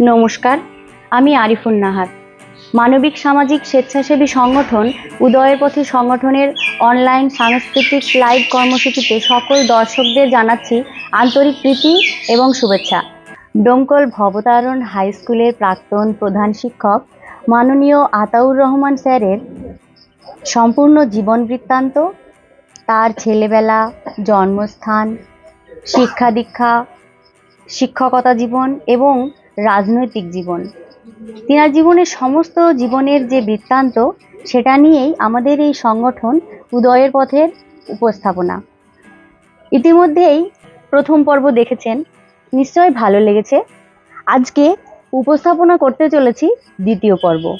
নমস্কার, আমি আরিফুন নাহার। মানবিক, সামাজিক, স্বেচ্ছাসেবী সংগঠন উদয়ের পথে সংগঠনের অনলাইন সাংস্কৃতিক লাইভ কর্মসূচিতে সকল দর্শকদের জানাচ্ছি আন্তরিক প্রীতি এবং শুভেচ্ছা। ডোমকল ভবতারণ হাই স্কুলের প্রাক্তন প্রধান শিক্ষক, মাননীয় আতাউর রহমান স্যারের সম্পূর্ণ জীবন বৃত্তান্ত, তার ছেলেবেলা, জন্মস্থান, শিক্ষা দীক্ষা, শিক্ষকতা জীবন এবং রাজনৈতিক জীবন। তিনার জীবনের সমস্ত জীবনের যে বৃত্তান্ত, সেটা নিয়েই আমাদের এই সংগঠন উদয়ের পথের উপস্থাপনা। ইতিমধ্যেই প্রথম পর্ব দেখেছেন, নিশ্চয়ই ভালো লেগেছে। আজকে উপস্থাপনা করতে চলেছি দ্বিতীয় পর্ব।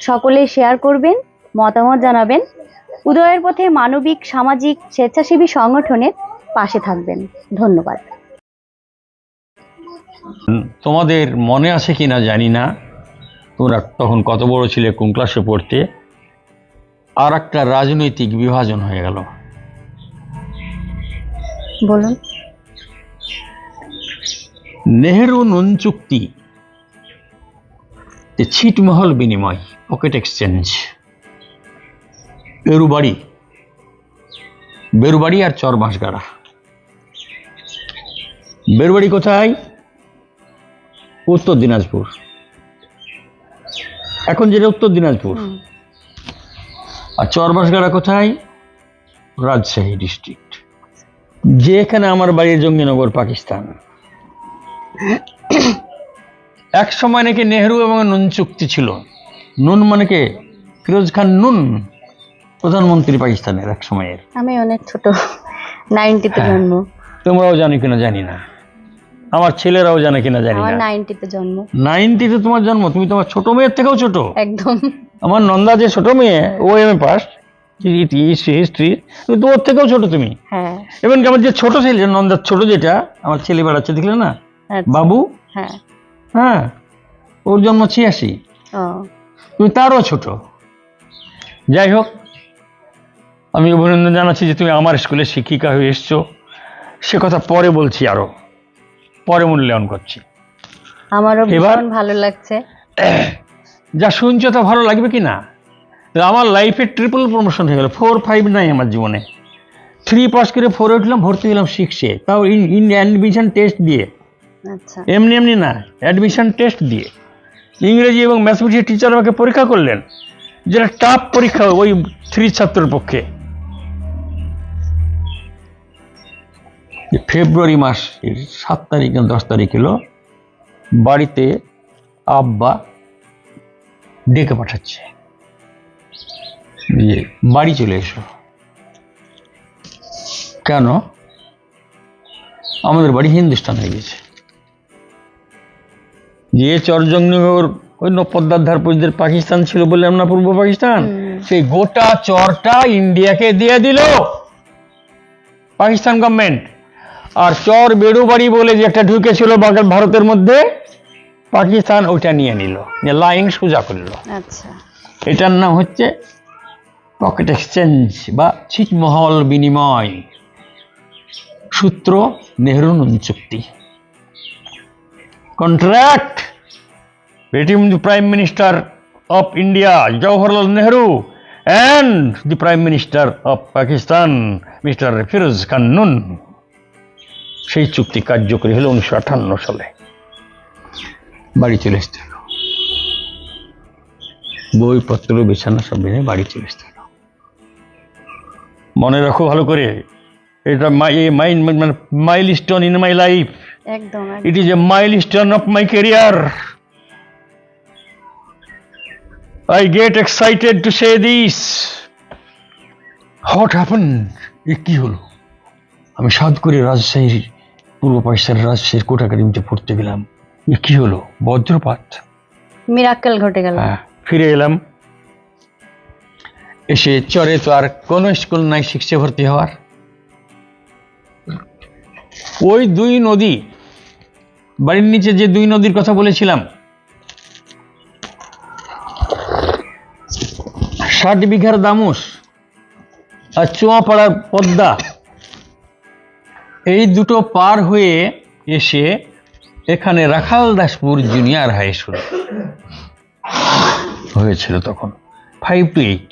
সকলে শেয়ার করবেন, মতামত জানাবেন, উদয়ের পথে মানবিক, সামাজিক, স্বেচ্ছাসেবী সংগঠনের পাশে থাকবেন। ধন্যবাদ। তোমাদের মনে আছে কি না জানি না। তোমরা তখন কত বড় ছিলে কোন ক্লাসে পড়তে? আর একটা রাজনৈতিক বিভাজন হয়ে গেল। বলুন। নেহেরু নুন চুক্তি। ছিটমহল বিনিময় পকেট এক্সচেঞ্জ বেরুবাড়ি। বেরুবাড়ি আর চর বাঁশগাড়া বেরুবাড়ি কোথায়? উত্তর দিনাজপুর। এখন যেটা উত্তর দিনাজপুর। আর চরবাসগাড়া কোথায়? রাজশাহী ডিস্ট্রিক্ট যেখানে আমার বাড়ির জঙ্গিনগর পাকিস্তান। এক সময় নাকি নেহরু এবং নুন চুক্তি ছিল। নুন মানে কে? ফিরোজ খান নুন প্রধানমন্ত্রী পাকিস্তানের এক সময়ের। আমি অনেক ছোট। নাইনটিতে হ্যাঁ। জন্ম। তোমরাও জানি কিনা জানি না। আমার ছেলেরাও জানে কিনা জানি আমার না। নাইনটিতে জন্ম। নাইনটিতে তোমার জন্ম? তুমি তোমার ছোট মেয়ের থেকেও ছোট? একদম। আমার নন্দা যে ছোট মেয়ে ও M A pass history history কিন্তু ওর থেকেও ছোট তুমি। হ্যাঁ। এবং আমার যে ছোট ছেলে নন্দার ছোট যেটা আমার ছেলে বেড়াচ্ছে দেখলে না? আচ্ছা, বাবু? হ্যাঁ। হ্যাঁ। ওর জন্ম ছিয়াশি। তুমি তারও ছোট। যাই হোক আমি অভিনন্দন জানাচ্ছি যে তুমি আমার স্কুলে শিক্ষিকা হয়ে এসছো। সে কথা পরে বলছি আরও। পরে মূল্যায়ন করছি। আমারও এবার- ভীষণ ভালো লাগছে। যা শুনছো তা ভালো লাগবে কি না? আমার লাইফে ট্রিপল প্রমোশন হয়ে গেল। ফোর ফাইভ নাই আমার জীবনে। থ্রি পাস করে ফোরে উঠলাম ভর্তি হলাম সিক্সে তাও ইন অ্যাডমিশন টেস্ট দিয়ে। আচ্ছা। এমনি এমনি না অ্যাডমিশন টেস্ট দিয়ে। ইংরেজি এবং ম্যাথমেটিক্স টিচার আমাকে পরীক্ষা করলেন। যেটা টাফ পরীক্ষা ওই থ্রি ছাত্রের পক্ষে। ফেব্রুয়ারি মাস সাত তারিখ না দশ তারিখ এলো বাড়িতে আব্বা ডেকে পাঠাচ্ছে। যে বাড়ি চলে এসো। কেন? আমাদের বাড়ি হিন্দুস্তান হয়ে গেছে। যে চরজঙ্গনগর ওই ধার পর্যন্ত পাকিস্তান ছিল বললাম না পূর্ব পাকিস্তান? সেই গোটা চরটা ইন্ডিয়াকে দিয়ে দিল। পাকিস্তান গভর্নমেন্ট আর চর বেড়ুবাড়ি বলে যে একটা ঢুকেছিল ভারতের মধ্যে পাকিস্তান ওইটা নিয়ে নিল যে লাইন সোজা করল আচ্ছা এটার নাম হচ্ছে পকেট এক্সচেঞ্জ বা ছিটমহল বিনিময় সূত্র নেহরু নুন চুক্তি contract between the Prime Minister of India, Jawaharlal Nehru, and the Prime Minister of Pakistan, Mr. Firoz Khan Nun. সেই চুক্তি কার্যকরী হলো উনিশশো আঠান্ন সালে বাড়ি চলে আসতে হলো বইপত্র বিছানা সব ভেঙে বাড়ি চলে আসতে হলো মনে রাখো ভালো করে এটা মাই মাইন মানে milestone in my life একদম একদম। It is a milestone of my career. I get excited to say this. What happened? এ কি হলো আমি সাত করে রাজশাহীর পূর্ব পাকিস্তানের রাজশাহীর কোটা একাডেমিতে পড়তে গেলাম। এ কি হলো? বজ্রপাত? মিরাক্কেল ঘটে গেল। হ্যাঁ ফিরে এলাম। এসে চরে তো আর কোনো স্কুল নাই শিক্ষা ভর্তি হওয়ার। ওই দুই নদী বাড়ির নিচে যে দুই নদীর কথা বলেছিলাম ষাট বিঘার দামুস আর চুয়াপাড়ার পদ্মা এই দুটো পার হয়ে এসে এখানে Rakhal Daspur junior high school হয়েছিল তখন ফাইভ টু এইট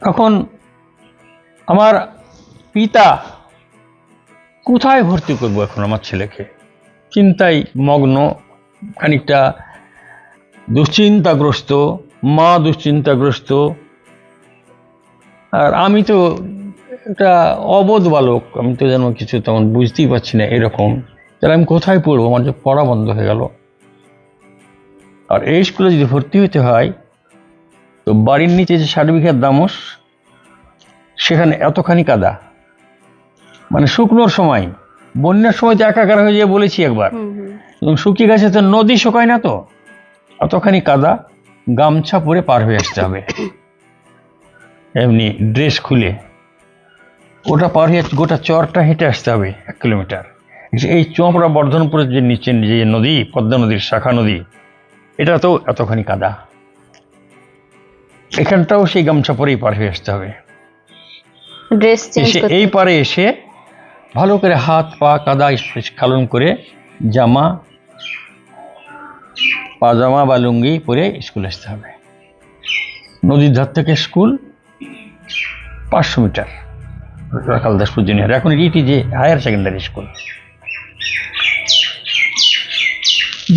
তখন আমার পিতা কোথায় ভর্তি করব এখন আমার ছেলেকে? চিন্তায় মগ্ন, খানিকটা দুশ্চিন্তাগ্রস্ত, মা দুশ্চিন্তাগ্রস্ত আর আমি তো একটা অবোধ বালক আমি তো যেন কিছু তেমন বুঝতেই পারছি না এরকম। তাহলে আমি কোথায় পড়ব? আমার যে পড়া বন্ধ হয়ে গেল। আর এই স্কুলে যদি ভর্তি হতে হয় তো বাড়ির নিচে যে ষাট বিঘার দামস সেখানে এতখানি কাদা। মানে শুকনোর সময়। বন্যার সময় তো একাকার হয়ে যায় বলেছি একবার। এবং শুকিয়ে গেছে তো নদী শুকায় না তো? এতখানি কাদা গামছা পরে পার হয়ে আসতে হবে। এমনি ড্রেস খুলে। ওটা পার হয়ে গোটা চরটা হেঁটে আসতে হবে এক কিলোমিটার। এই চোপড়া বর্ধনপুরের যে নিচে যে নদী পদ্মা নদীর শাখা নদী এটা তো এতখানি কাদা। এখানটাও সেই গামছা পরেই পার হয়ে আসতে হবে। ড্রেস এসে এই পারে এসে ভালো করে হাত পা কাদা স্খালন করে জামা পাজামা বা লুঙ্গি পরে স্কুল আসতে হবে। নদীর ধার থেকে স্কুল পাঁচশো মিটার। রাখাল দাসপুর জুনিয়র এখন ইটি যে হায়ার সেকেন্ডারি স্কুল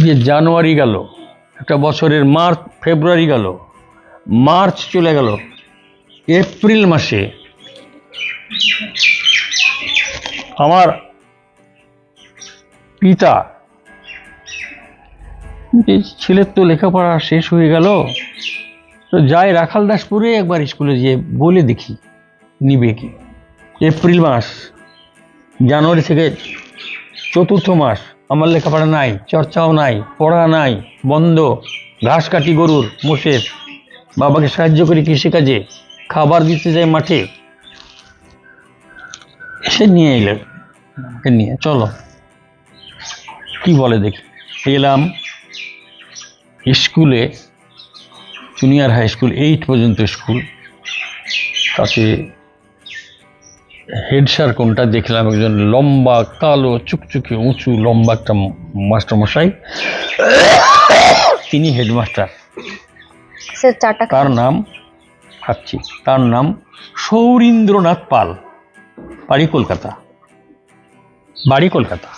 যে জানুয়ারি গেল, একটা বছরের মার্চ, ফেব্রুয়ারি গেল, মার্চ চলে গেল, এপ্রিল মাসে আমার পিতা ছেলের তো লেখাপড়া শেষ হয়ে গেল তো যাই রাখাল দাসপুরে একবার স্কুলে যেয়ে বলে দেখি, নিবে কি। এপ্রিল মাস, জানুয়ারি থেকে চতুর্থ মাস, আমার লেখাপড়া নাই, চর্চাও নাই, পড়া নাই, বন্ধ, ঘাস কাটি গরুর মোষের বাবাকে সাহায্য করি কৃষিকাজে, খাবার দিতে যাই মাঠে। এসে নিয়ে এলেন নিয়ে, চলো। কি বলে দেখি, এলাম স্কুলে জুনিয়র হাই স্কুল এইট পর্যন্ত স্কুল তাতে হেড স্যার কোনটা দেখলাম একজন লম্বা কালো চুকচুকে উঁচু লম্বা একটা মাস্টার মশাই তিনি হেডমাস্টার তার নাম খাচ্ছি তার নাম সৌরীন্দ্রনাথ পাল। বাড়ি কলকাতা। বাড়ি কলকাতা।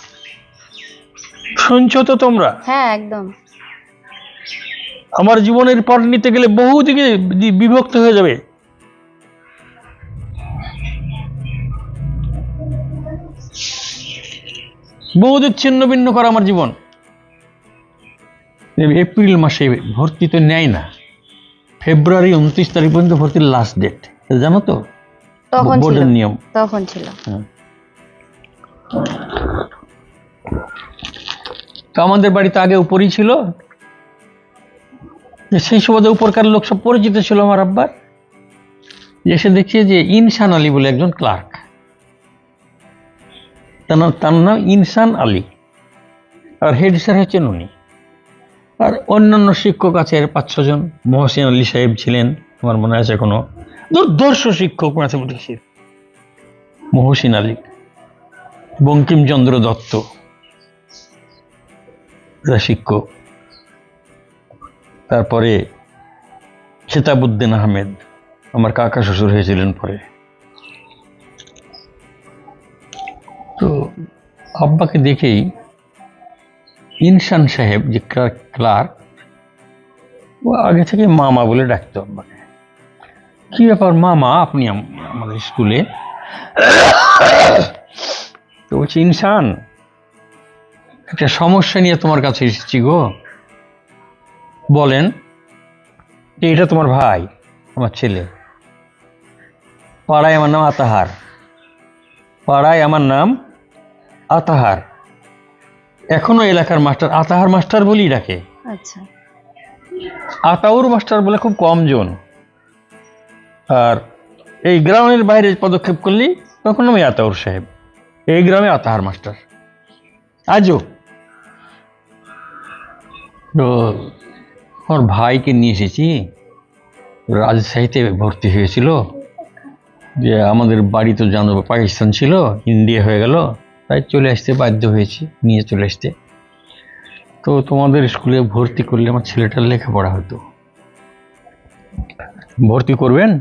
শুনছো তো তোমরা? হ্যাঁ একদম। আমার জীবনের পর নিতে গেলে বহু দিকে বিভক্ত হয়ে যাবে। বহুদিক ছিন্ন ভিন্ন করা আমার জীবন। এপ্রিল মাসে ভর্তি তো নেয় না। ফেব্রুয়ারি উনত্রিশ তারিখ পর্যন্ত ভর্তির লাস্ট ডেট জানো তো? তখন বোর্ডের নিয়ম। তখন ছিল। তো আমাদের বাড়িতে আগে উপরই ছিল। যে সেই সুবাদে উপরকার লোক সব পরিচিত ছিল আমার আব্বার। এসে দেখছি যে ইনসান আলী বলে একজন ক্লার্ক। তার নাম তার নাম ইনসান আলী। আর হেড স্যার হচ্ছেন উনি। আর অন্যান্য শিক্ষক আছে, এর পাঁচ ছজন মহসিন আলী সাহেব ছিলেন, আমার মনে আছে কোনো দুর্ধর্ষ শিক্ষক ম্যাথামেটিক্সের মহসিন আলী। বঙ্কিমচন্দ্র দত্ত। শিক্ষক। তারপরে খেতাবুদ্দিন আহমেদ, আমার কাকা শ্বশুর হয়েছিলেন পরে। তো আব্বাকে দেখেই ইনসান সাহেব, যে ক্লার্ক, ও আগে থেকে মামা বলে ডাকতো আব্বাকে। কি ব্যাপার মামা, আপনি আম- আমাদের স্কুলে? তো বলছি ইনসান একটা সমস্যা নিয়ে তোমার কাছে এসেছি গো। বলেন যে এটা তোমার ভাই আমার ছেলে। পাড়ায় আমার নাম আতাহার। পাড়ায় আমার নাম আতাহার। এখনও এলাকার মাস্টার আতাহার মাস্টার বলেই ডাকে। আচ্ছা। আতাউর মাস্টার বলে খুব কম জন। আর এই গ্রামের বাইরে পদক্ষেপ করলেই তখন আমি আতাউর সাহেব। এই গ্রামে আতাহার মাস্টার। আজও। তো আমার ভাইকে নিয়ে এসেছি। রাজশাহীতে ভর্তি হয়েছিল। যে আমাদের বাড়ি তো জানো, পাকিস্তান ছিল, ইন্ডিয়া হয়ে গেল, তাই চলে আসতে বাধ্য হয়েছি, নিয়ে চলে আসতে। তো তোমাদের স্কুলে ভর্তি করলে আমার ছেলেটার লেখাপড়া হতো। ভর্তি করবেন?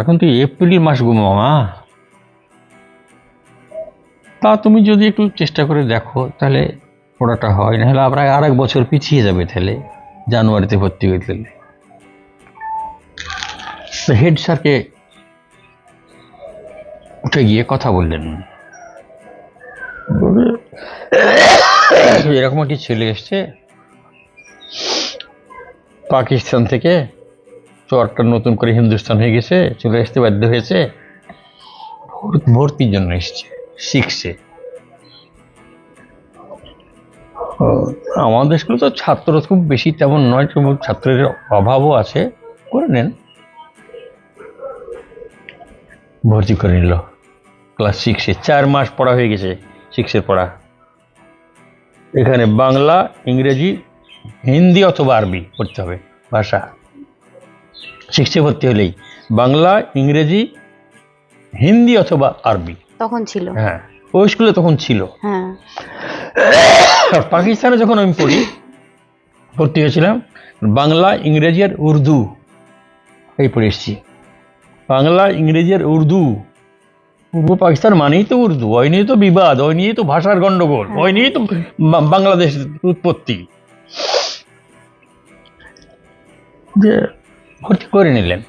এখন তো এপ্রিল মাস গো মামা। তা তুমি যদি একটু চেষ্টা করে দেখো, তাহলে পড়াটা হয়, নাহলে আবার আর এক বছর পিছিয়ে যাবে তাহলে। জানুয়ারিতে ভর্তি হয়ে তো হেড স্যারকে উঠে গিয়ে কথা বললেন। এরকম একটি ছেলে এসছে পাকিস্তান থেকে চরটা নতুন করে হিন্দুস্তান হয়ে গেছে চলে আসতে বাধ্য হয়েছে ভর্তির জন্য এসছে শিখছে। আমাদের স্কুলে তো ছাত্র খুব বেশি তেমন নয় ছাত্রের অভাবও আছে। করে নেন। ভর্তি করে নিল। ক্লাস সিক্সে চার মাস পড়া হয়ে গেছে সিক্সের পড়া। এখানে বাংলা ইংরেজি হিন্দি অথবা আরবি পড়তে হবে ভাষা। সিক্সে ভর্তি হলেই বাংলা ইংরেজি হিন্দি অথবা আরবি। তখন ছিল। হ্যাঁ ওই স্কুলে তখন ছিল। হ্যাঁ। পাকিস্তানে যখন আমি পড়ি ভর্তি হয়েছিলাম বাংলা ইংরেজি আর উর্দু এই পড়ে এসেছি। বাংলা ইংরেজি আর উর্দু। পূর্ব পাকিস্তান মানেই তো উর্দু ওই নিয়ে তো বিবাদ ওই নিয়েই তো ভাষার গন্ডগোল ওই নিয়েই তো বা- বাংলাদেশের উৎপত্তি। যে ভর্তি করে নিলেন।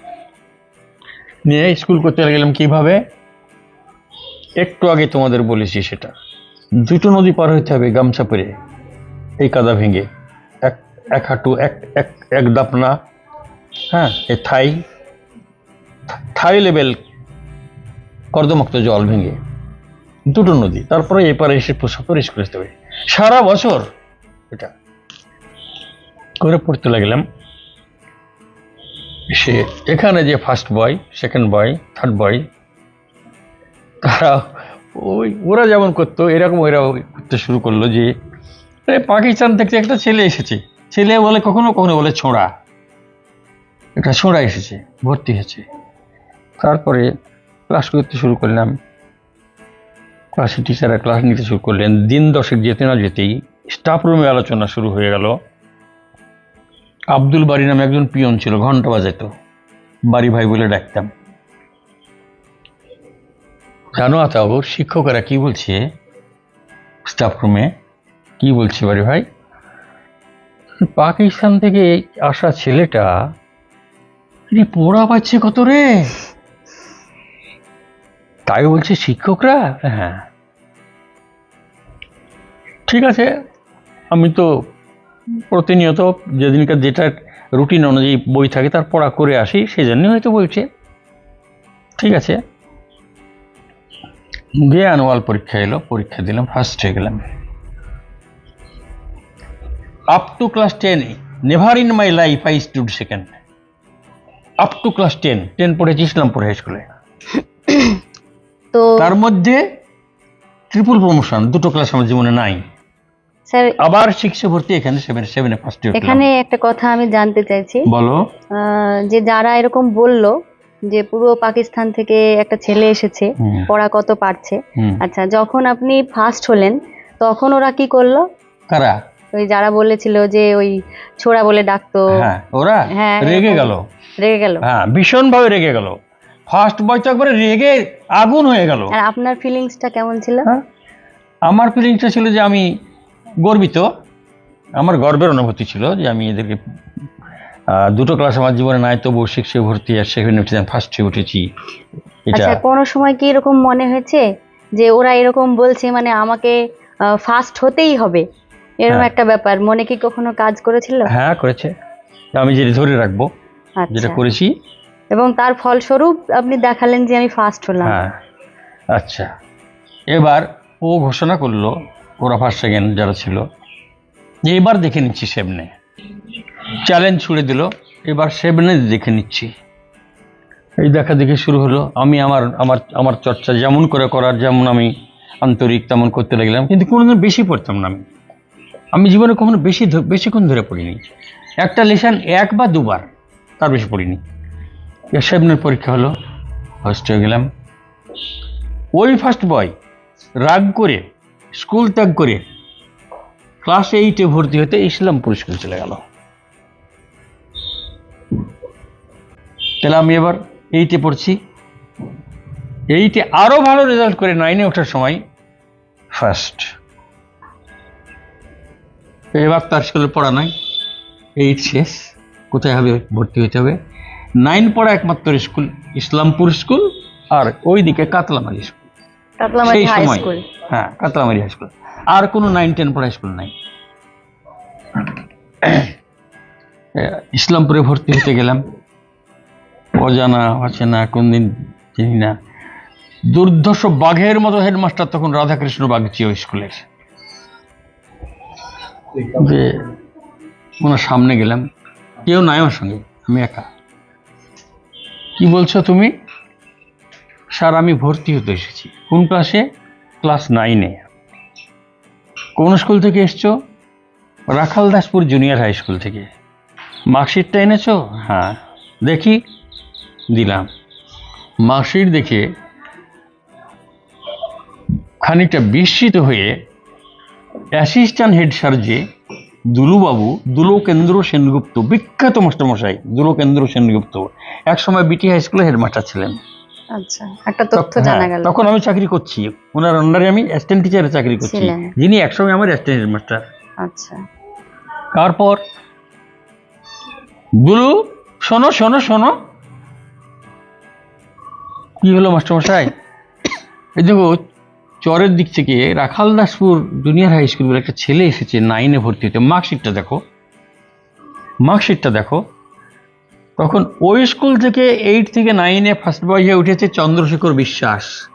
নিয়ে স্কুল করতে গেলাম কীভাবে? একটু আগে তোমাদের বলেছি সেটা। দুটো নদী পার হইতে হবে গামছা পরে। এই কাদা ভেঙে। এক এক হাঁটু, এক এক এক দাপনা। হ্যাঁ এ থাই থাই লেভেল কর্দমাক্ত জল ভেঙে। দুটো নদী, তারপরে এপারে এসে প্রসাদ স্কুলে আসতে হবে। সারা বছর এটা করে পড়তে লাগলাম। সে এখানে যে first boy second boy third boy তারা ওই ওরা যেমন করতো এরকম ওরা করতে শুরু করল যে "আরে, পাকিস্তান থেকে একটা ছেলে এসেছে। ছেলে বলে কখনো কখনো বলে ছোঁড়া। একটা ছোঁড়া এসেছে ভর্তি হয়েছে। তারপরে ক্লাস করতে শুরু করলাম। ক্লাসের টিচাররা ক্লাস নিতে শুরু করলেন। দিন দশেক যেতে না যেতেই স্টাফ রুমে আলোচনা শুরু হয়ে গেল। আব্দুল বাড়ি নামে একজন পিয়ন ছিল ঘণ্টা বাজাতো। বাড়ি ভাই বলে ডাকতাম। জানো আতাবু শিক্ষকেরা কি বলছে? স্টাফ রুমে কি বলছে বাড়ি ভাই? পাকিস্তান থেকে আসা ছেলেটা পড়া পাচ্ছে কত রে? তাই বলছে শিক্ষকরা? হ্যাঁ। ঠিক আছে, আমি তো প্রতিনিয়ত যেদিনকার যেটা রুটিন অনুযায়ী বই থাকে তার পড়া করে আসি সেই জন্য হয়তো বলছে। ঠিক আছে। গিয়ে অ্যানুয়াল পরীক্ষা এলো পরীক্ষা দিলাম ফার্স্ট হয়ে গেলাম। Up to class ten never in my life I stood second up to class ten ten পড়েছি ইসলামপুর হাই স্কুলে তো তার মধ্যে ট্রিপল প্রমোশন দুটো ক্লাস আমার জীবনে নাই। স্যার আবার সিক্সে ভর্তি এখানে সেভেন সেভেনে ফার্স্ট এখানে একটা কথা আমি জানতে চাইছি। বলো। যে যারা এরকম বলল যে পুরো পাকিস্তান থেকে একটা ছেলে এসেছে পড়া কত পারছে। আচ্ছা যখন আপনি ফার্স্ট হলেন তখন ওরা কি করল? কারা? ওই যারা বলেছিল যে ওই ছোড়া বলে ডাকতো। হ্যাঁ ওরা হ্যাঁ, রেগে এরকম। গেল। রেগে গেল। হ্যাঁ ভীষণভাবে রেগে গেল। ফার্স্ট বয় তো একবারে রেগে আগুন হয়ে গেল। আর আপনার ফিলিংসটা কেমন ছিল? হ্যাঁ আমার ফিলিংসটা ছিল যে আমি গর্বিত। আমার গর্বের অনুভূতি ছিল যে আমি এদেরকে দুটো ক্লাস আমার জীবনে নাই তবু সিক্সে ভর্তি আর সেভেনে উঠেছি ফার্স্টে উঠেছি। এটা আচ্ছা কোনো সময় কি এরকম মনে হয়েছে যে ওরা এরকম বলছে মানে আমাকে ফার্স্ট হতেই হবে? এরকম হ্যাঁ। একটা ব্যাপার মনে কি কখনো কাজ করেছিল? হ্যাঁ করেছে। আমি যেটা ধরে রাখব যেটা আচ্ছা। করেছি। এবং তার ফলস্বরূপ আপনি দেখালেন যে আমি ফার্স্ট হলাম। হ্যাঁ আচ্ছা। এবার ও ঘোষণা করল ওরা ফার্স্ট সেকেন্ড যারা ছিল যে এবার দেখে নিচ্ছি সেবনে চ্যালেঞ্জ ছুড়ে দিল। এবার সেবনে দেখে নিচ্ছি। এই দেখা দেখে শুরু হলো। আমি আমার আমার আমার চর্চা যেমন করে করার যেমন আমি আন্তরিক তেমন করতে লাগলাম। কিন্তু কোনোদিন বেশি পড়তাম না আমি। আমি জীবনে কখনো বেশি বেশিক্ষণ ধরে পড়িনি। একটা লেশান এক বা দুবার তার বেশি পড়িনি। সেভেনের পরীক্ষা হলো। ফার্স্ট হয়ে গেলাম। ওই ফার্স্ট বয় রাগ করে স্কুল ত্যাগ করে ক্লাস এইটে ভর্তি হতে ইসলামপুর স্কুল চলে গেল। তাহলে আমি এবার এইটে পড়ছি। এইটে আরও ভালো রেজাল্ট করে নাইনে ওঠার সময় ফার্স্ট এবার তার স্কুলে পড়া নাই। এইট শেষ। কোথায় হবে? ভর্তি হতে হবে। নাইন পড়া একমাত্র স্কুল ইসলামপুর স্কুল আর ওইদিকে কাতলামারি স্কুল সেই সময়। স্কুল হ্যাঁ কাতলামারি হাই স্কুল আর কোনো নাইন টেন পড়া স্কুল নাই। ইসলামপুরে ভর্তি হতে গেলাম। অজানা, অচেনা কোনদিন চিনি না। দুর্ধর্ষ বাঘের মতো হেডমাস্টার তখন রাধাকৃষ্ণ বাগচি ওই স্কুলের। যে ওনার সামনে গেলাম। কেউ নাই আমার সঙ্গে, আমি একা। কি বলছো তুমি? স্যার, আমি ভর্তি হতে এসেছি। কোন ক্লাসে ক্লাস নাইনে কোন স্কুল থেকে এসছো? Rakhal Daspur junior high school থেকে। মার্কশিটটা এনেছো? হ্যাঁ। দেখি। দিলাম। মার্কশিট দেখে খানিকটা বিস্মিত হয়ে অ্যাসিস্ট্যান্ট হেড স্যার যে দুলুবাবু দুলোকেন্দ্র সেনগুপ্ত বিখ্যাত মাস্টারমশাই দুলোকেন্দ্র সেনগুপ্ত এক সময় বিটি হাই স্কুলে হেডমাস্টার ছিলেন। আচ্ছা একটা তথ্য তখন- জানা হ্যাঁ, গেল। তখন আমি চাকরি করছি। ওনার আন্ডারে আমি অ্যাসিস্ট্যান্ট টিচারে চাকরি করছি। যিনি একসময় আমার অ্যাসিস্ট্যান্ট হেডমাস্টার আচ্ছা। তারপর দুলু শোনো শোনো শোনো। কি হলো, মাস্টারমশাই? এই দেখো, চরের দিক থেকে Rakhal Daspur junior high school বলে একটা ছেলে এসেছে নাইনে ভর্তি হতে। মার্কশিটটা দেখো। মার্কশিটটা দেখো। তখন ওই স্কুল থেকে এইট থেকে নাইনে ফার্স্ট বয় হয়ে উঠেছে চন্দ্রশেখর বিশ্বাস।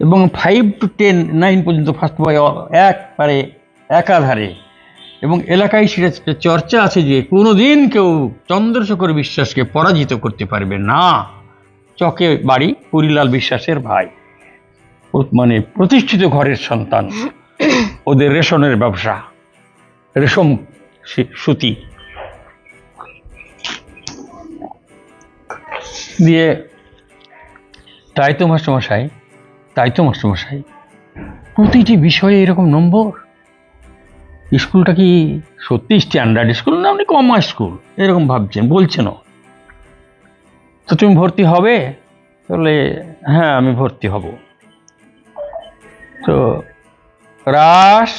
এবং ফাইভ টু টেন নাইন পর্যন্ত ফার্স্ট বয় একবারে, একাধারে। এবং এলাকায় সেটা চর্চা আছে যে কোনোদিন কেউ চন্দ্রশেখর বিশ্বাসকে পরাজিত করতে পারবে না। চকে বাড়ি পুরীলাল বিশ্বাসের ভাই। মানে প্রতিষ্ঠিত ঘরের সন্তান। ওদের রেশনের ব্যবসা। রেশম সুতি। দিয়ে তাই তো মাস্টারমশাই তাই তো মাস্টারমশাই, প্রতিটি বিষয়ে এরকম নম্বর? স্কুলটা কি সত্যি স্ট্যান্ডার্ড স্কুল না আপনি কমার্স স্কুল? এরকম ভাবছেন, বলছেনও। তো তুমি ভর্তি হবে? বলে হ্যাঁ আমি ভর্তি হব। তো রাস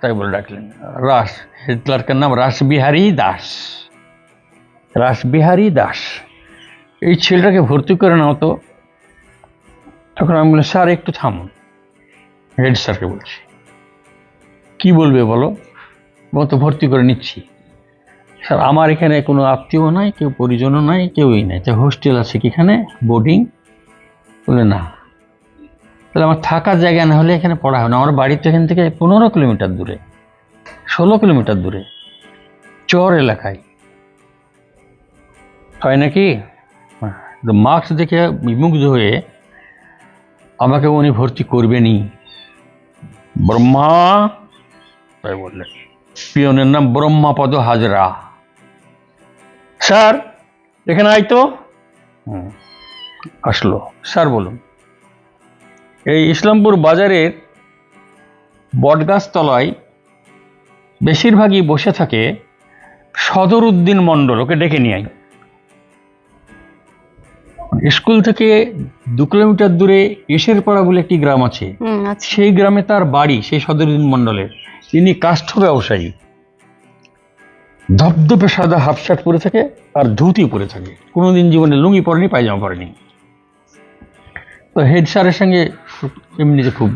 তাই বলে ডাকলেন। রাস হেড ক্লার্কের নাম রাসবিহারী দাস। রাসবিহারী দাস। এই ছেলেটাকে ভর্তি করে নাও তো। তখন আমি বললাম স্যার একটু থামুন। হেড স্যারকে বলছি। কি বলবে বলো? বলো তো ভর্তি করে নিচ্ছি। স্যার আমার এখানে কোনো আত্মীয় নাই, কেউ পরিজনও নাই, কেউই নাই। তা হোস্টেল আছে কি এখানে? বোর্ডিং? বলে না। তাহলে আমার থাকার জায়গা না হলে এখানে পড়া হয় না। আমার বাড়ি তো এখান থেকে পনেরো কিলোমিটার দূরে, ষোলো কিলোমিটার দূরে, চর এলাকায়। হয় নাকি? মার্কস দেখে বিমুগ্ধ হয়ে আমাকে উনি ভর্তি করবেনই। ব্রহ্মা, তাই বললেন। পিয়নের নাম ব্রহ্মাপদ হাজরা। স্যার এখানে আয় তো। আসলো। স্যার বলুন। এই ইসলামপুর বাজারের বটগাছ তলায় বেশিরভাগই বসে থাকে সদর উদ্দিন মণ্ডল। ওকে ডেকে নিয়ে আই স্কুল থেকে দু কিলোমিটার দূরে এসেরপাড়া বলে একটি গ্রাম আছে। আচ্ছা সেই গ্রামে তার বাড়ি সেই সদরুদ্দিন মণ্ডলের। তিনি কাষ্ঠ ব্যবসায়ী। ধবধবে সাদা হাফ শার্ট পরে থাকে আর ধুতি পরে থাকে। কোনোদিন জীবনে লুঙ্গি পরেনি পায়জামা পরেনি। তো হেড স্যারের সঙ্গে এমনিতে খুব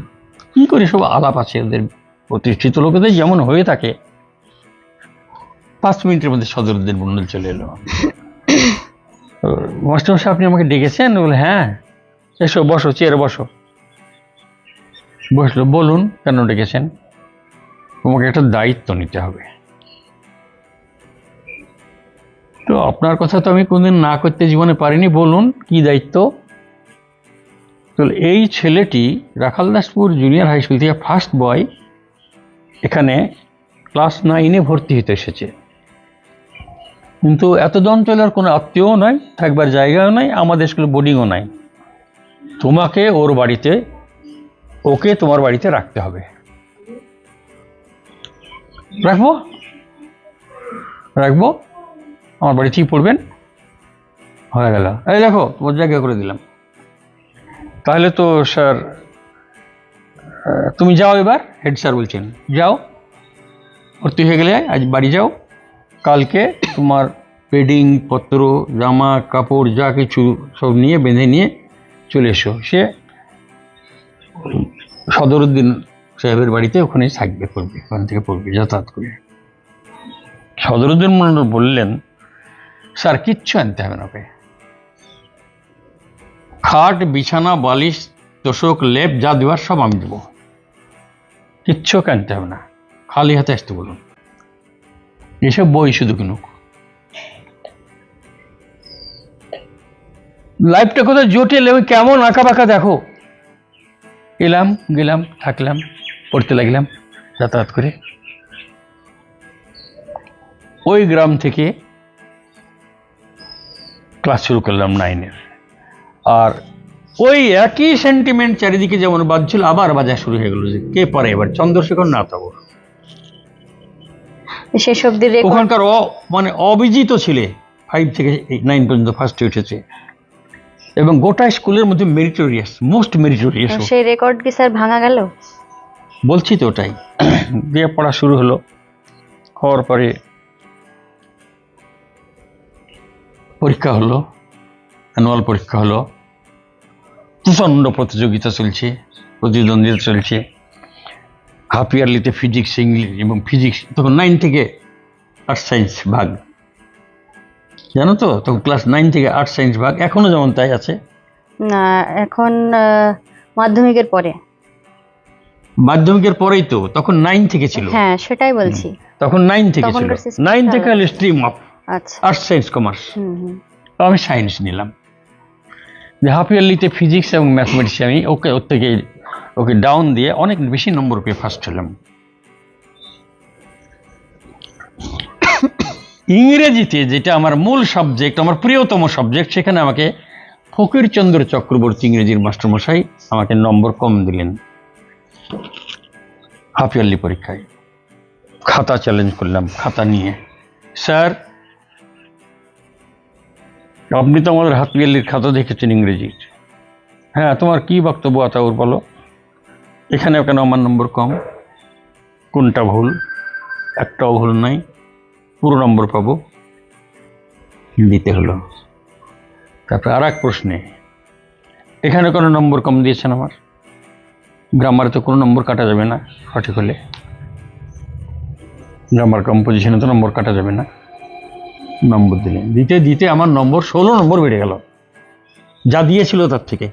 কী করে সব আলাপ আছে ওদের প্রতিষ্ঠিত লোকেদের? যেমন হয়ে থাকে। পাঁচ মিনিটের মধ্যে সদরুদ্দিন মণ্ডল চলে এলো। তো, মাস্টার মশাই আপনি আমাকে ডেকেছেন? বলে হ্যাঁ। এসো বসো চেয়ারে বসো। বসল বলুন কেন ডেকেছেন? তোমাকে একটা দায়িত্ব নিতে হবে। তো আপনার কথা তো আমি কোনদিন না করতে জীবনে পারিনি, বলুন কি দায়িত্ব? তো এই ছেলেটি রাখালদাসপুর জুনিয়র হাই স্কুল থেকে ফার্স্ট বয় এখানে ক্লাস নাইনে ভর্তি হতে এসেছে। কিন্তু এত দন্তলের কোনো আত্মীয়ও নাই থাকবার জায়গাও নাই আমাদের স্কুলে বোর্ডিংও নাই। তোমাকে ওর বাড়িতে, ওকে তোমার বাড়িতে রাখতে হবে। রাখব? রাখব? আমার বাড়ি বাড়িতেই পড়বেন? হয়ে গেল। এই দেখো তোমার জায়গা করে দিলাম। তাহলে তো স্যার তুমি যাও এবার, হেড স্যার বলছেন। যাও। ভর্তি হয়ে গেলে আজ বাড়ি যাও। কালকে তোমার পেডিং পত্র, জামা, কাপড়, যা কিছু সব নিয়ে, বেঁধে নিয়ে চলে এসো। সে সদরুদ্দিন সাহেবের বাড়িতে ওখানেই থাকবে, পড়বে, ওখান থেকে পড়বে, যাতায়াত করে সদরুদ্দিন মন্ডল বললেন স্যার, কিচ্ছু আনতে হবে না ওকে। খাট, বিছানা, বালিশ, তোষক, লেপ, যা দেওয়ার সব আমি দেবো। কিচ্ছু আনতে হবে না। খালি হাতে আসতে বলুন। এসব বই শুধু কিনুক। লাইফটা কোথায় জটিল ওই কেমন আঁকা বাঁকা দেখো। এলাম, গেলাম, থাকলাম, পড়তে লাগলাম, যাতায়াত করে। ওই গ্রাম থেকে ক্লাস শুরু করলাম নাইনের আর ওই একই সেন্টিমেন্ট চারিদিকে যেমন বাজছিল আবার বাজা শুরু হয়ে গেল যে কে পরে এবার চন্দ্রশেখর না তাবর শেষ অব্দি ওখানকার অ মানে অবিজিত ছিলে ফাইভ থেকে নাইন পর্যন্ত ফার্স্টে উঠেছে। এবং গোটা স্কুলের মধ্যে মেরিটোরিয়াস মোস্ট মেরিটোরিয়াস সেই রেকর্ড কি স্যার ভাঙা গেল? বলছি তো ওটাই। দিয়ে পড়া শুরু হলো। হওয়ার পরে পরীক্ষা হলো অ্যানুয়াল পরীক্ষা হলো। প্রচণ্ড প্রতিযোগিতা চলছে প্রতিদ্বন্দ্বিতা চলছে। হাফ ইয়ারলিতে ফিজিক্স ইংলিশ এবং ফিজিক্স তখন নাইন থেকে আর্টস সায়েন্স ভাগ। জানো তো? তখন ক্লাস নাইন থেকে আর্টস সায়েন্স ভাগ। এখনও যেমন তাই আছে? না এখন মাধ্যমিকের পরে। মাধ্যমিকের পরেই তো তখন নাইন থেকে ছিল। হ্যাঁ সেটাই বলছি। তখন নাইন থেকে ছিল। নাইন থেকে স্ট্রিম অফ আচ্ছা আর্টস সায়েন্স কমার্স হুম আমি সায়েন্স নিলাম। যে হাফ ইয়ারলিতে ফিজিক্স এবং ম্যাথমেটিক্সে আমি ওকে ওর থেকে ওকে ডাউন দিয়ে অনেক বেশি নম্বর পেয়ে ফার্স্ট হলাম। ইংরেজিতে যেটা আমার মূল সাবজেক্ট আমার প্রিয়তম সাবজেক্ট সেখানে আমাকে ফকিরচন্দ্র চক্রবর্তী ইংরেজির মাস্টারমশাই আমাকে নম্বর কম দিলেন। হাফ ইয়ারলি পরীক্ষায়। খাতা চ্যালেঞ্জ করলাম খাতা নিয়ে। স্যার আপনি তো আমাদের হাফ ইয়ারলির খাতা দেখেছেন ইংরেজির। হ্যাঁ তোমার কি বক্তব্য আতাউর বলো? এখানে কেন আমার নম্বর কম? কোনটা ভুল? একটাও ভুল নাই। পুরো নম্বর পাবো। দিতে হলো। তারপরে আর এক প্রশ্নে, এখানে কোনো নম্বর কম দিয়েছেন আমার? গ্রামারে তো কোনো নম্বর কাটা যাবে না সঠিক হলে। গ্রামার কম্পোজিশনে তো নম্বর কাটা যাবে না। নম্বর দিলেন দিতে দিতে আমার নম্বর, ষোলো নম্বর বেড়ে গেল। যা দিয়েছিল তার থেকে।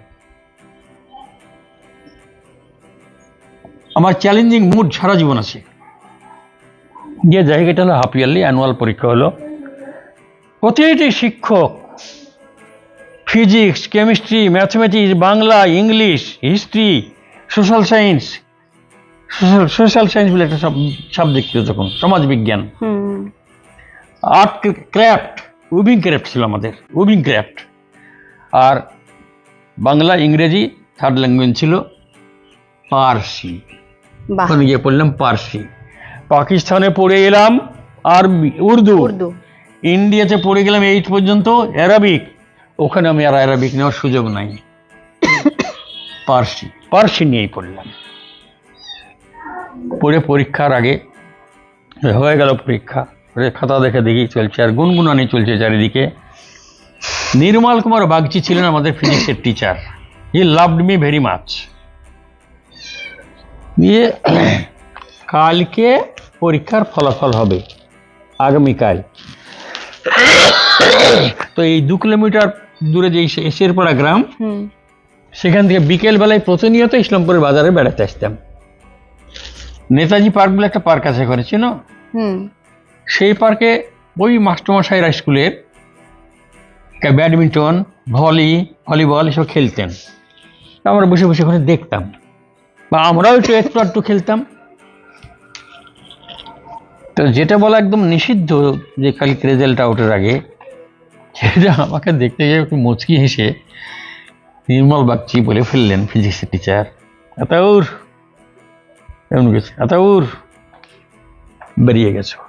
আমার চ্যালেঞ্জিং মুড সারা জীবন আছে। যে জায়গাটা হলো হাফ ইয়ারলি অ্যানুয়াল পরীক্ষা হলো। প্রতিটি শিক্ষক physics chemistry mathematics Bangla, English history social science social science বলে একটা সাবজেক্ট ছিল তখন, সমাজবিজ্ঞান। আর্ট ক্রাফট উইভিং ক্রাফট ছিল আমাদের উইভিং ক্রাফট আর বাংলা ইংরেজি থার্ড ল্যাঙ্গুয়েজ ছিল পার্সি। ওখানে গিয়ে পড়লাম পার্সি। পাকিস্তানে পড়ে এলাম আরবি উর্দু। উর্দু। ইন্ডিয়াতে পড়ে গেলাম এইট পর্যন্ত অ্যারাবিক। ওখানে আমি আর অ্যারাবিক নেওয়ার সুযোগ নাই। পার্সি পার্সি নিয়েই পড়লাম। পড়ে পরীক্ষার আগে হয়ে গেল পরীক্ষা। পরে খাতা দেখে দেখি চলছে আর গুনগুনানি চলছে চারিদিকে। নির্মল কুমার বাগচি ছিলেন আমাদের ফিজিক্সের teacher he loved me very much দিয়ে কালকে পরীক্ষার ফলাফল হবে আগামীকাল। তো এই দু কিলোমিটার দূরে যে এসেরপাড়া গ্রাম সেখান থেকে বিকেলবেলায় প্রতিনিয়ত ইসলামপুরের বাজারে বেড়াতে আসতাম। নেতাজি পার্ক বলে একটা পার্ক আছে ওখানে চিনো? হুম। সেই পার্কে ওই মাস্টারমশাইরা স্কুলের ব্যাডমিন্টন, ভলি, ভলিবল এসব খেলতেন। আমরা বসে বসে ওখানে দেখতাম। বা আমরাও একটু একটু একটু খেলতাম। তো যেটা বলা একদম নিষিদ্ধ যে কালকে রেজাল্ট আউটের আগে, সেটা আমাকে দেখতে গিয়ে একটু মুচকি হেসে নির্মল বাগচি বলে ফেললেন ফিজিক্সের টিচার আতাউর এমন কিছু আতাউর, বেরিয়ে গেছো।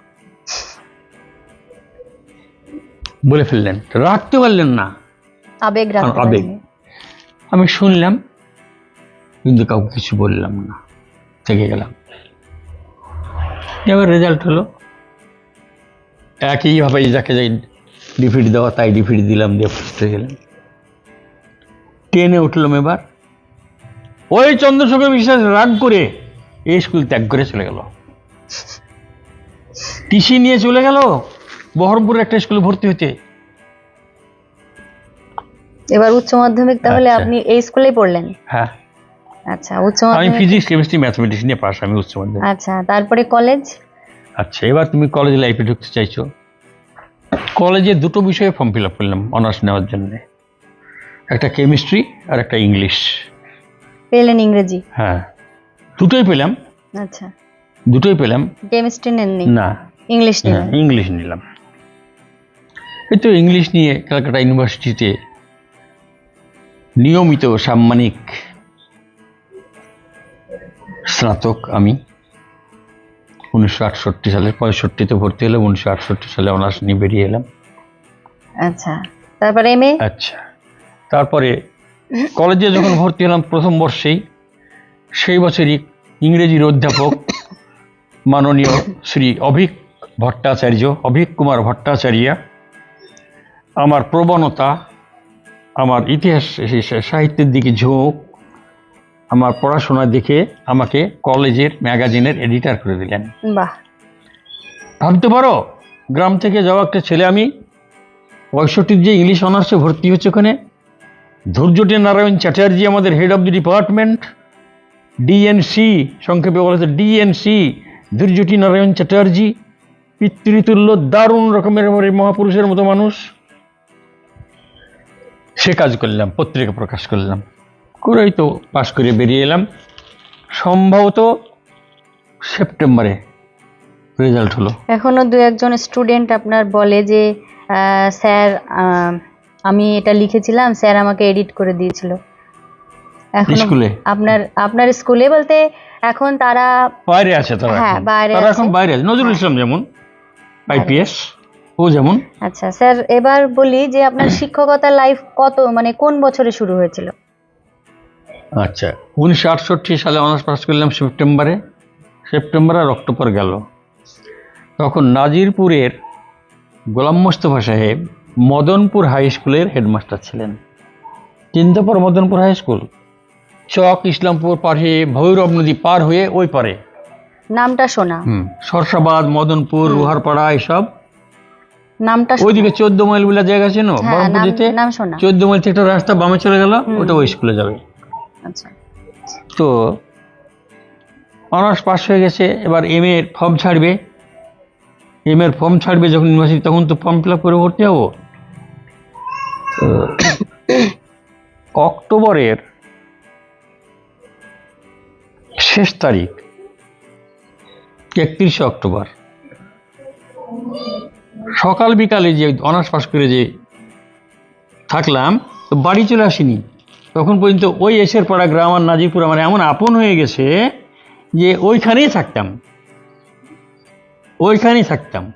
বলে ফেললেন। রাখতে পারলেন না। আবেগ আবেগ। আমি শুনলাম কিন্তু কাউকে কিছু বললাম না। থেকে গেলাম। এবার রেজাল্ট হলো একইভাবে যাকে যাই ডিফিট দেওয়া তাই ডিফিট দিলাম দিয়ে হয়ে গেলাম। টেনে উঠলাম এবার। ওই চন্দ্রশেখর বিশ্বাস রাগ করে এই স্কুল ত্যাগ করে চলে গেল। টিসি নিয়ে চলে গেল। বহরমপুরের একটা স্কুলে ভর্তি হতে এবার উচ্চ মাধ্যমিক তাহলে আচ্ছা। আপনি এই স্কুলেই পড়লেন? হ্যাঁ। আচ্ছা উচ্চ আমি ফিজিক্স কেমিস্ট্রি ম্যাথমেটিক্স নিয়ে পাস আমি উচ্চ মাধ্যমিক। আচ্ছা তারপরে কলেজ? আচ্ছা এবার তুমি কলেজ লাইফে ঢুকতে চাইছো। কলেজে দুটো বিষয়ে ফর্ম ফিল আপ করলাম অনার্স নেওয়ার জন্য। একটা কেমিস্ট্রি আর একটা ইংলিশ পেলেন ইংরেজি? হ্যাঁ। দুটোই পেলাম। আচ্ছা। দুটোই পেলাম। কেমিস্ট্রি নেননি? না। ইংলিশ হ্যাঁ, নিলেন? ইংলিশ নিলাম। এই তো ইংলিশ নিয়ে ক্যালকাটা ইউনিভার্সিটিতে নিয়মিত সাম্মানিক স্নাতক আমি। উনিশশো আটষট্টি সালে পঁয়ষট্টিতে ভর্তি হলাম উনিশশো আটষট্টি সালে অনার্স নিয়ে বেরিয়ে এলাম। আচ্ছা তারপরে এম এ আচ্ছা তারপরে কলেজে যখন ভর্তি হলাম প্রথম বর্ষেই সেই বছরই ইংরেজির অধ্যাপক মাননীয় শ্রী অভিক ভট্টাচার্য অভিক কুমার ভট্টাচার্য আমার প্রবণতা আমার ইতিহাস সাহিত্যের দিকে ঝোঁক আমার পড়াশোনার দিকে আমাকে কলেজের ম্যাগাজিনের এডিটার করে দিলেন। বাহ। ভাবতে পারো গ্রাম থেকে যাওয়া একটা ছেলে আমি পঁয়ষট্টির যে ইংলিশ অনার্সে ভর্তি হচ্ছে ওখানে ধৈর্যটি নারায়ণ চ্যাটার্জি আমাদের head of the department DNC সংক্ষেপে বলা হচ্ছে ডিএনসি ধৈর্যটি নারায়ণ চ্যাটার্জি পিতৃতুল্য দারুণ রকমের মহাপুরুষের মতো মানুষ। সে কাজ করলাম পত্রিকা প্রকাশ করলাম। করেই তো পাশ করে বেরিয়ে এলাম। সম্ভবত সেপ্টেম্বরে রেজাল্ট হলো। এখনও দু একজন স্টুডেন্ট আপনার বলে যে স্যার আমি এটা লিখেছিলাম স্যার আমাকে এডিট করে দিয়েছিল। এখনও স্কুলে? আপনার আপনার স্কুলে বলতে এখন তারা বাইরে আছে তারা হ্যাঁ, বাইরে তারা এখন বাইরে আছে। নজরুল ইসলাম যেমন আইপিএস ও যেমন। আচ্ছা স্যার এবার বলি যে আপনার শিক্ষকতা লাইফ কত মানে কোন বছরে শুরু হয়েছিল? আচ্ছা উনিশশো আটষট্টি সালে অনার্স পাস করলাম সেপ্টেম্বরে। সেপ্টেম্বর আর অক্টোবর গেল। তখন নাজিরপুরের গোলাম মোস্তফা সাহেব মদনপুর হাই স্কুলের হেডমাস্টার ছিলেন। চিনতে পারো মদনপুর হাই স্কুল চক ইসলামপুর পারে ভৈরব নদী পার হয়ে ওই পারে। নামটা শোনা। হুম সরসাবাদ মদনপুর রুহারপাড়া এসব। নামটা শোনা। ওইদিকে চোদ্দ মাইল বলে জায়গা ছিল হ্যাঁ বহরমপুর যেতে চোদ্দ মাইল থেকে একটা রাস্তা বামে চলে গেল ওটা ওই স্কুলে যাবে। আচ্ছা। তো অনার্স পাস হয়ে গেছে এবার এম এর ফর্ম ছাড়বে। এম এর ফর্ম ছাড়বে যখন ইউনিভার্সিটি তখন তো ফর্ম ফিল আপ করে ভর্তি হব। অক্টোবরের শেষ তারিখ একত্রিশে অক্টোবর। সকাল বিকালে যে অনার্স পাস করে যে থাকলাম, তো বাড়ি চলে আসিনি। তখন পর্যন্ত ওই এসের পাড়া গ্রাম আর নাজিপুর আমার এমন আপন হয়ে গেছে যে ওইখানেই থাকতাম। ওইখানেই থাকতাম।